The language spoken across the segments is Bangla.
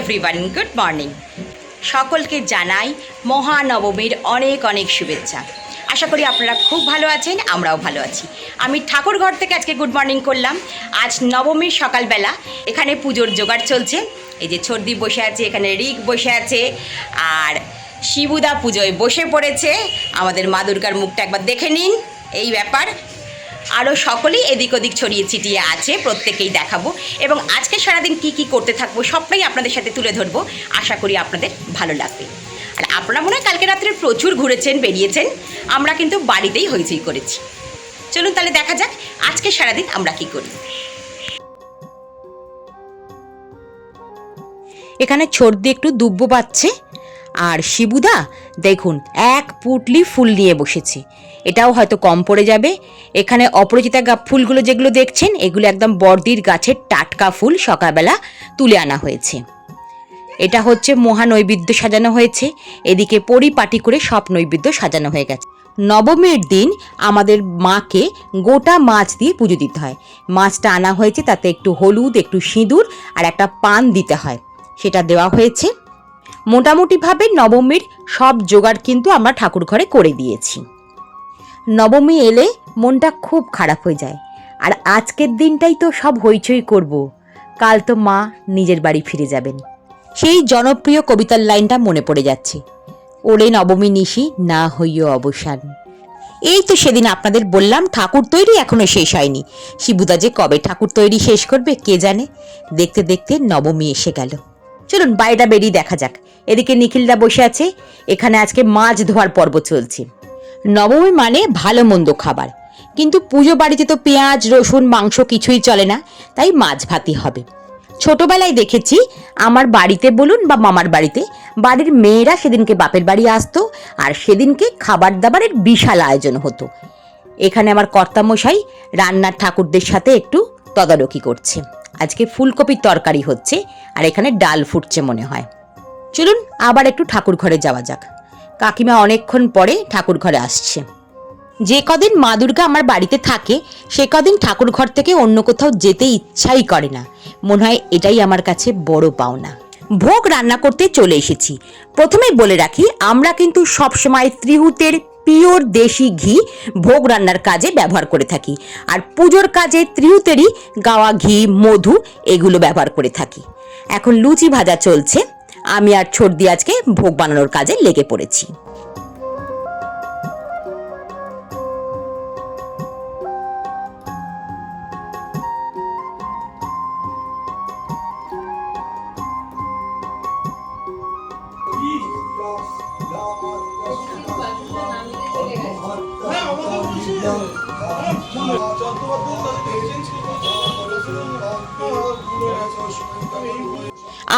এভরিওয়ান গুড মর্নিং সকলকে জানাই মহানবমীর অনেক অনেক শুভেচ্ছা। আশা করি আপনারা খুব ভালো আছেন, আমরাও ভালো আছি। আমি ঠাকুরঘর থেকে আজকে গুড মর্নিং করলাম। আজ নবমীর সকালবেলা এখানে পুজোর জোগাড় চলছে। এই যে ছর্দি বসে আছে, এখানে রিক বসে আছে, আর শিবুদা পুজোয় বসে পড়েছে। আমাদের মা দুর্গার মুখটা একবার দেখে নিন। এই ব্যাপার। আরও সকলেই এদিক ওদিক ছড়িয়ে ছিটিয়ে আছে প্রত্যেকেই দেখাবো। এবং আজকে সারাদিন কি কি করতে থাকব সবটাই আপনাদের সাথে তুলে ধরবো। আশা করি আপনাদের ভালো লাগবে। আর আপনারা মনে হয় কালকে রাত্রে প্রচুর ঘুরেছেন, বেরিয়েছেন। আমরা কিন্তু বাড়িতেই হইচই করেছি। চলুন তাহলে দেখা যাক আজকে সারাদিন আমরা কি করি। এখানে ছর্দি একটু দুব্ব পাচ্ছে আর শিবুদা, দেখুন, এক পুটলি ফুল নিয়ে বসেছি। এটাও হয়তো কম পড়ে যাবে। এখানে অপরাজিতা ফুলগুলো যেগুলো দেখছেন, এগুলো একদম বর্দির গাছের টাটকা ফুল সকালবেলা তুলে আনা হয়েছে। এটা হচ্ছে মহা নৈবেদ্য সাজানো হয়েছে। এদিকে পরিপাটি করে সব নৈবেদ্য সাজানো হয়ে গেছে। নবমীর দিন আমাদের মাকে গোটা মাছ দিয়ে পুজো দিতে হয়। মাছটা আনা হয়েছে, তাতে একটু হলুদ, একটু সিঁদুর আর একটা পান দিতে হয়। সেটা দেওয়া হয়েছে। মোটামুটিভাবে নবমীর সব জোগাড় কিন্তু আমরা ঠাকুর ঘরে করে দিয়েছি। নবমী এলে মনটা খুব খারাপ হয়ে যায়। আর আজকের দিনটাই তো সব হইচই করব। কাল তো মা নিজের বাড়ি ফিরে যাবেন। সেই জনপ্রিয় কবিতার লাইনটা মনে পড়ে যাচ্ছে। ওরে নবমী নিশি, না হইও অবসান। এই তো সেদিন আপনাদের বললাম ঠাকুর তৈরি এখনও শেষ হয়নি। শিবুদা যে কবে ঠাকুর তৈরি শেষ করবে, কে জানে? দেখতে দেখতে নবমী এসে গেল। চলুন বাইরেটা বেরিয়ে দেখা যাক। এদিকে নিখিলদা বসে আছে। এখানে আজকে মাছ ধোয়ার পর্ব চলছে। নবমী মানে ভালো মন্দ খাবার। কিন্তু পুজো বাড়িতে তো পেঁয়াজ, রসুন, মাংস কিছুই চলে না, তাই মাছ ভাতি হবে। ছোটবেলায় দেখেছি, আমার বাড়িতে বলুন বা মামার বাড়িতে, বাড়ির মেয়েরা সেদিনকে বাপের বাড়ি আসতো আর সেদিনকে খাবার দাবারের বিশাল আয়োজন হতো। এখানে আমার কর্তামশাই রান্নার ঠাকুরদের সাথে একটু তদারকি করছে। আজকে ফুলকপির তরকারি হচ্ছে আর এখানে ডাল ফুটছে মনে হয়। চলুন আবার একটু ঠাকুর ঘরে যাওয়া যাক। কাকিমা অনেকক্ষণ পরে ঠাকুর ঘরে আসছে। যে কদিন মা দুর্গা আমার বাড়িতে থাকে, সে কদিন ঠাকুর ঘর থেকে অন্য কোথাও যেতে ইচ্ছাই করে না। মনে হয় এটাই আমার কাছে বড় পাওনা। ভোগ রান্না করতে চলে এসেছি। প্রথমেই বলে রাখি, আমরা কিন্তু সবসময় ত্রিহুতের পিওর দেশি ঘি ভোগ রান্নার কাজে ব্যবহার করে থাকি। আর পুজোর কাজে ত্রিহুতেরই গাওয়া ঘি, মধু এগুলো ব্যবহার করে থাকি। এখন লুচি ভাজা চলছে। আমি আর ছর্দি আজকে ভোগ বানানোর কাজে লেগে পড়েছি।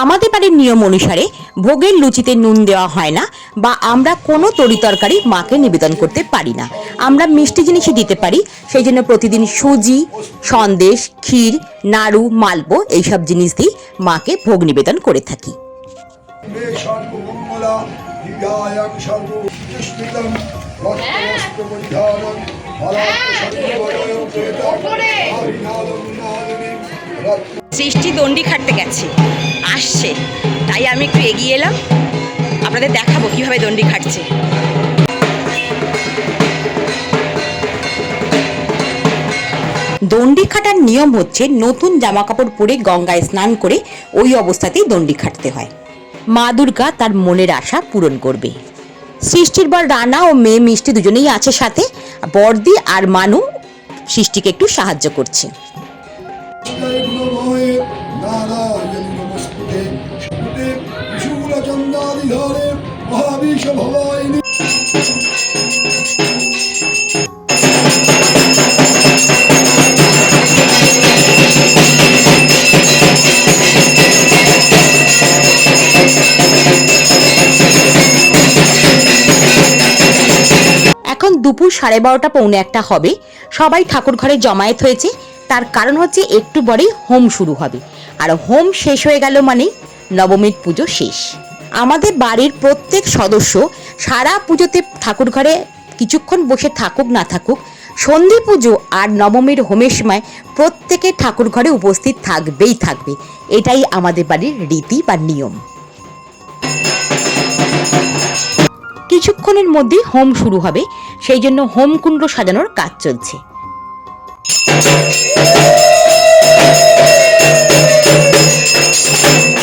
আমাদের বাড়ির নিয়ম অনুসারে ভোগের লুচিতে নুন দেওয়া হয় না বা আমরা কোনো তরি তরকারি মাকে নিবেদন করতে পারি না। আমরা মিষ্টি জিনিসই দিতে পারি, সেই জন্য প্রতিদিন সুজি, সন্দেশ, ক্ষীর, নাড়ু, মালপো এইসব জিনিস দিয়ে মাকে ভোগ নিবেদন করে থাকি। সৃষ্টি দণ্ডি খাটতে গেছে। আসছে। তাই আমি একটু এগিয়ে এলাম। আপনাদের দেখাবো কীভাবে দণ্ডি খাটছে। দণ্ডি খাটার নিয়ম হচ্ছে নতুন জামা কাপড় পরে গঙ্গায় স্নান করে ওই অবস্থাতেই দণ্ডি খাটতে হয়। মা দুর্গা তার মনের আশা পূরণ করবে। সৃষ্টির বর রানা ও মেয়ে মিষ্টি দুজনেই আছে সাথে। বর্দি আর মানু সৃষ্টিকে একটু সাহায্য করছে। এখন দুপুর সাড়ে বারোটা পৌনে একটা হবে। সবাই ঠাকুর ঘরে জমায়েত হয়েছে। তার কারণ হচ্ছে একটু পরেই হোম শুরু হবে। আর হোম শেষ হয়ে গেল মানেই নবমীর পুজো শেষ। আমাদের বাড়ির প্রত্যেক সদস্য সারা পুজোতে ঠাকুর ঘরে কিছুক্ষণ বসে থাকুক না থাকুক, সন্ধি পুজো আর নবমীর হোমের সময় প্রত্যেকে ঠাকুর ঘরে উপস্থিত থাকবেই থাকবে। এটাই আমাদের বাড়ির রীতি বা নিয়ম। কিছুক্ষণের মধ্যেই হোম শুরু হবে, সেই জন্য হোম কুণ্ড সাজানোর কাজ চলছে। Thank you.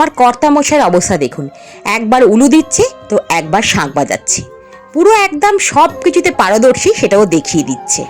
আমার কর্তামশার অবস্থা দেখুন। একবার উলু দিচ্ছে, তো একবার শাঁখ বাজাচ্ছে। পুরো একদম সব কিছুতে পারদর্শী, সেটাও দেখিয়ে দিচ্ছে।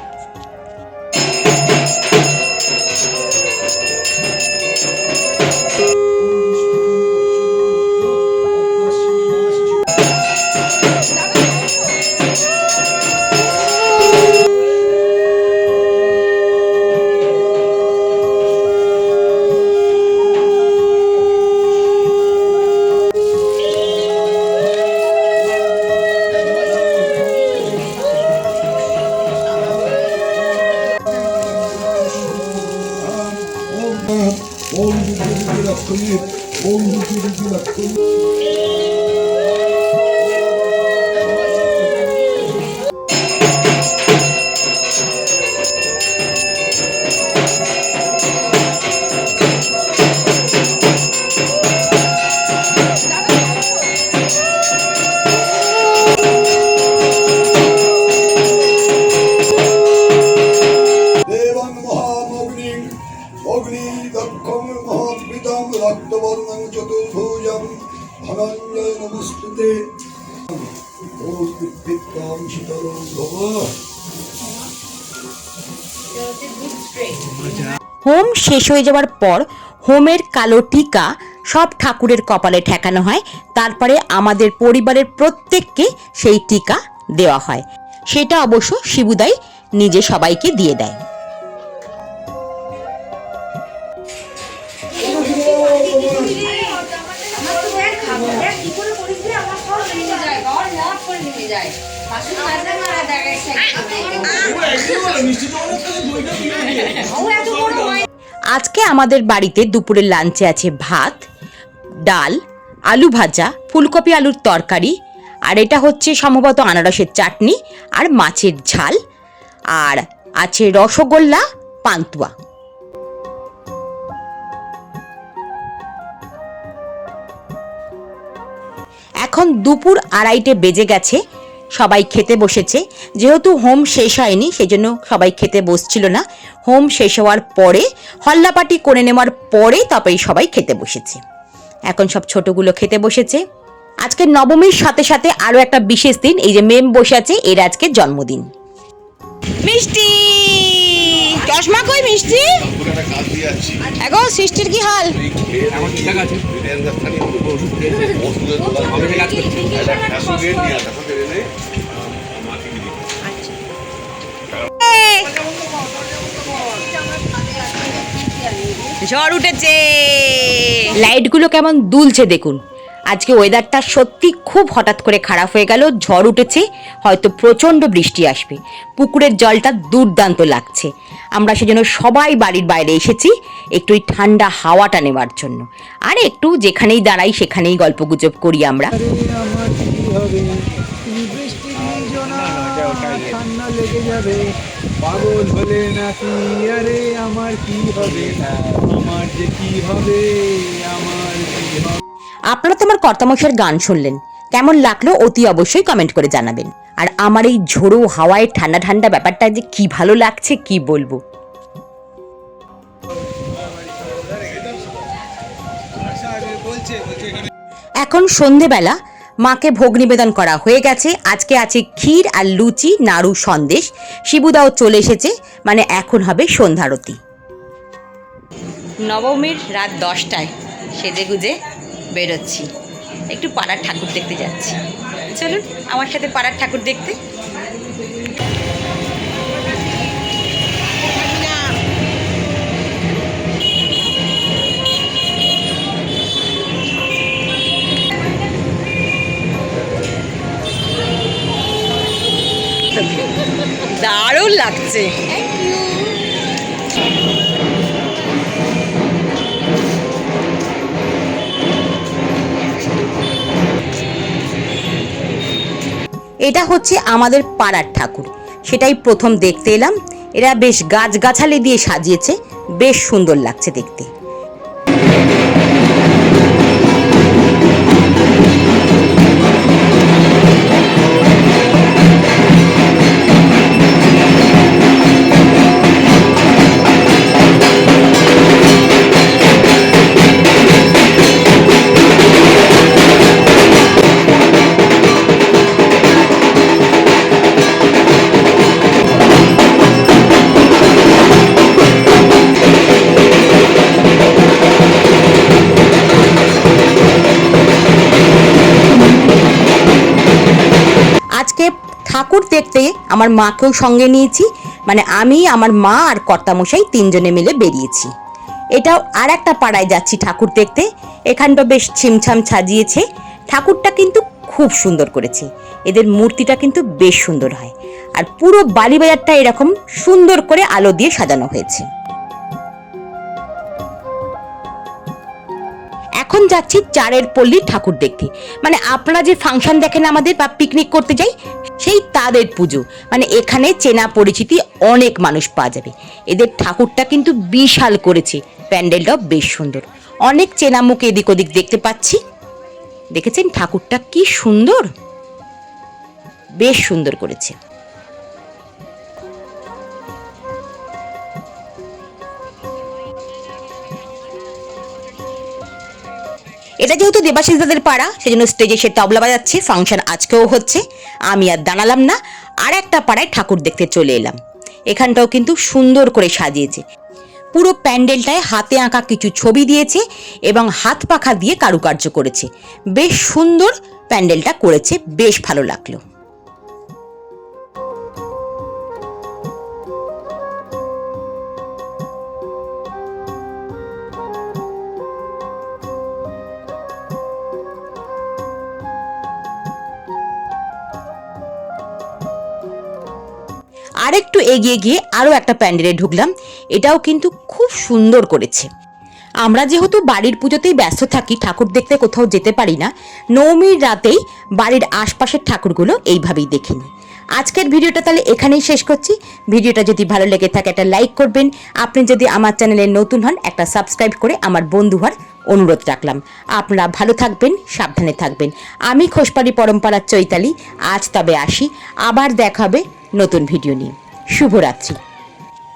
হোম শেষ হয়ে যাওয়ার পর হোমের কালো টিকা সব ঠাকুরের কপালে ঠেকানো হয় তারপরে আমাদের পরিবারের প্রত্যেককে সেই টিকা দেওয়া হয় সেটা অবশ্য শিবুদাই নিজে সবাইকে দিয়ে দেয় কি করে করিস আমার সব যায় আজকে আমাদের বাড়িতে দুপুরের লাঞ্চে আছে ভাত, ডাল, আলু ভাজা, ফুলকপি আলুর তরকারি, আর এটা হচ্ছে সম্ভবত আনারসের চাটনি আর মাছের ঝাল, আর আছে রসগোল্লা, পান্তুয়া। এখন দুপুর আড়াইটে বেজে গেছে। সবাই খেতে বসেছে। যেহেতু হোম শেষ হয়নি, সেজন্য সবাই খেতে বসছিল না। হোম শেষ হওয়ার পরে, হল্লাপাটি করে নেওয়ার পরে তারপরে সবাই খেতে বসেছে। এখন সব ছোটগুলো খেতে বসেছে। আজকে নবমীর সাথে সাথে আরও একটা বিশেষ দিন, এই যে মেম বসে আছে, এর আজকে জন্মদিন। মিষ্টি! চশমা কই মিষ্টি? এখন সৃষ্টির কি হাল? দিয়ে ঝড় উঠেছে। লাইটগুলো কেমন দুলছে দেখুন। আজকে ওয়েদারটা সত্যি খুব হঠাৎ করে খারাপ হয়ে গেল, ঝড় উঠেছে, হয়তো প্রচণ্ড বৃষ্টি আসবে। পুকুরের জলটা দুর্দান্ত লাগছে। আমরা সেজন্য সবাই বাড়ির বাইরে এসেছি, একটু এই ঠান্ডা হাওয়াটা নেওয়ার জন্য। আর একটু যেখানেই দাঁড়াই, সেখানেই গল্পগুজব করি আমরা। আমার কি হবে আমার যে কি হবে, আমার কি হবে? আপনারা তো আমার কর্তামশার গান শুনলেন। কেমন লাগল অতি অবশ্যই কমেন্ট করে জানাবেন। আর আমার এই ঝোড়ো হাওয়ায় ঠান্ডা ঠান্ডা ব্যাপারটা যে কি ভালো লাগছে কি বলব? এখন সন্ধেবেলা, মাকে ভোগ নিবেদন করা হয়ে গেছে। আজকে আছে ক্ষীর আর লুচি, নাড়ু সন্দেশ। শিবুদাও চলে এসেছে মানে এখন হবে সন্ধ্যারতি। নবমীর রাত দশটায় সেজে গুজে বেরোচ্ছি। একটু পাড়ার ঠাকুর দেখতে যাচ্ছি। চলুন আমার সাথে পাড়ার ঠাকুর দেখতে। দারুণ লাগছে। এটা হচ্ছে আমাদের পাড়ার ঠাকুর। সেটাই প্রথম দেখতে এলাম। এরা বেশ গাছগাছালি দিয়ে সাজিয়েছে। বেশ সুন্দর লাগছে দেখতে। ঠাকুর দেখতে আমার মাকেও সঙ্গে নিয়েছি। মানে আমি, আমার মা আর কর্তামশাই তিনজনে মিলে বেরিয়েছি। এটাও আর একটা পাড়ায় যাচ্ছি ঠাকুর দেখতে। এখানটা বেশ ছিমছাম সাজিয়েছে। ঠাকুরটা কিন্তু খুব সুন্দর করেছে। এদের মূর্তিটা কিন্তু বেশ সুন্দর হয়। আর পুরো বালিবাজারটা এরকম সুন্দর করে আলো দিয়ে সাজানো হয়েছে। এখন যাচ্ছি চারের পল্লী ঠাকুর দেখতে। মানে আপনারা যে ফাংশন দেখেন আমাদের বা পিকনিক করতে যাই, সেই তাদের পুজো। মানে এখানে চেনা পরিচিতি অনেক মানুষ পাওয়া যাবে। এদের ঠাকুরটা কিন্তু বিশাল করেছে। প্যান্ডেলটাও বেশ সুন্দর। অনেক চেনা মুখ এদিক ওদিক দেখতে পাচ্ছি। দেখেছেন ঠাকুরটা কি সুন্দর? বেশ সুন্দর করেছে। এটা যেহেতু দেবাশিস দাদের পাড়া, সেজন্য স্টেজে সে তবলা বাজাচ্ছে ফাংশন আজকেও হচ্ছে। আমি আর দাঁড়ালাম না, আর একটা পাড়ায় ঠাকুর দেখতে চলে এলাম। এখানটাও কিন্তু সুন্দর করে সাজিয়েছে। পুরো প্যান্ডেলটায় হাতে আঁকা কিছু ছবি দিয়েছে এবং হাত পাখা দিয়ে কারুকার্য করেছে। বেশ সুন্দর প্যান্ডেলটা করেছে, বেশ ভালো লাগল। আরেকটু এগিয়ে গিয়ে আরও একটা প্যান্ডেলে ঢুকলাম। এটাও কিন্তু খুব সুন্দর করেছে। আমরা যেহেতু বাড়ির পুজোতেই ব্যস্ত থাকি, ঠাকুর দেখতে কোথাও যেতে পারি না নবমীর রাতেই বাড়ির আশপাশের ঠাকুরগুলো এইভাবেই দেখে আজকের ভিডিওটা তাহলে এখানেই শেষ করছি। ভিডিওটা যদি ভালো লেগে থাকে, একটা লাইক করবেন। আপনি যদি আমার চ্যানেলে নতুন হন, একটা সাবস্ক্রাইব করে আমার বন্ধু হওয়ার অনুরোধ রাখলাম। আপনারা ভালো থাকবেন, সাবধানে থাকবেন। আমি খোসপাড়ি পরম্পরার চৈতালি, আজ তবে আসি। আবার দেখা হবে নতুন ভিডিও নিয়ে। শুভরাত্রি।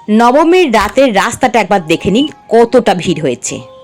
নবমীর রাতের রাস্তাটা একবার দেখে নিন কতটা ভিড় হয়েছে।